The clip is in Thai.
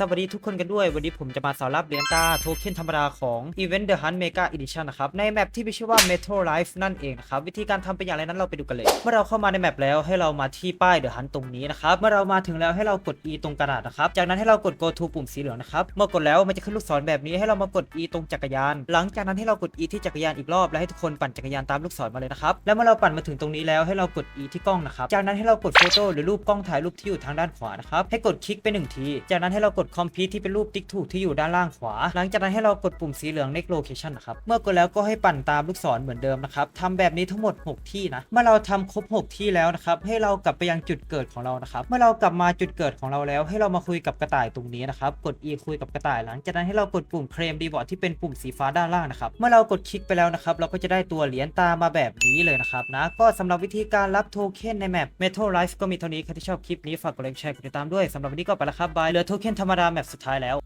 สวัสดีทุกคนกันด้วย วันนี้ผมจะมาสอนรับเหรียญตาโทเค็นธรรมดาของ Event The Hunt Mega Edition นะครับ ในแมปที่มีชื่อว่า Metro Life นั่นเองนะครับ วิธีการทำเป็นอย่างไรนั้นเราไปดูกันเลย เมื่อเราเข้ามาในแมปแล้วให้เรามาที่ป้าย The Hunt ตรงนี้นะครับ เมื่อเรามาถึงแล้วให้เรากด E ตรงกระดาษนะครับ จากนั้นให้เรากด Go to ปุ่มสีเหลืองนะครับ เมื่อกดแล้วมันจะขึ้นลูกศรแบบนี้ให้เรามากด E ตรงจักรยาน หลังจากนั้นให้เรากด E ที่จักรยานอีกรอบและให้ทุกคนปั่นจักรยานตามลูกศรมาเลยนะครับ แล้วเมื่อเราปั่นมาถึงตรงนี้แล้วให้เรากด E ที่กล้องนะครับ จากนั้นให้เรากดโฟโต้หรือรูปกล้องถ่ายรูปที่อยู่ทางด้านขวานะครับให้กดคลิกไปหนึ่งทีจากนั้นให้เรากดคอมพิวที่เป็นรูปติ๊กถูกที่อยู่ด้านล่างขวา หลังจากนั้นให้เรากดปุ่มสีเหลือง next location นะครับ เมื่อกดแล้วก็ให้ปั่นตามลูกศรเหมือนเดิมนะครับทำแบบนี้ทั้งหมด 6 ที่นะ เมื่อเราทำครบ 6 ที่แล้วนะครับ ให้เรากลับไปยังจุดเกิดของเรานะครับ เมื่อเรากลับมาจุดเกิดของเราแล้ว ให้เรามาคุยกับกระต่ายตรงนี้นะครับ กด E คุยกับกระต่าย หลังจากนั้นให้เรากดปุ่มเคลมดีบอร์ดที่เป็นปุ่มสีฟ้าด้านล่างนะครับ เมื่อเรากดคลิกไปแล้วนะครับ เราก็จะได้ตัวเหรียญตามาแบบนี้เลยนะครับนะ ก็สำหรับวิธีการรับโทเค็นในแมป Metro Life ก็มีเท่านี้ใครที่ชอบคลิปนี้ฝากกดไลค์แชร์กดติดตามด้วยสำหรับวันนี้ก็ไปแล้วครับบายเหลือโทเค็นธรรมดาแมปสุดท้ายแล้ว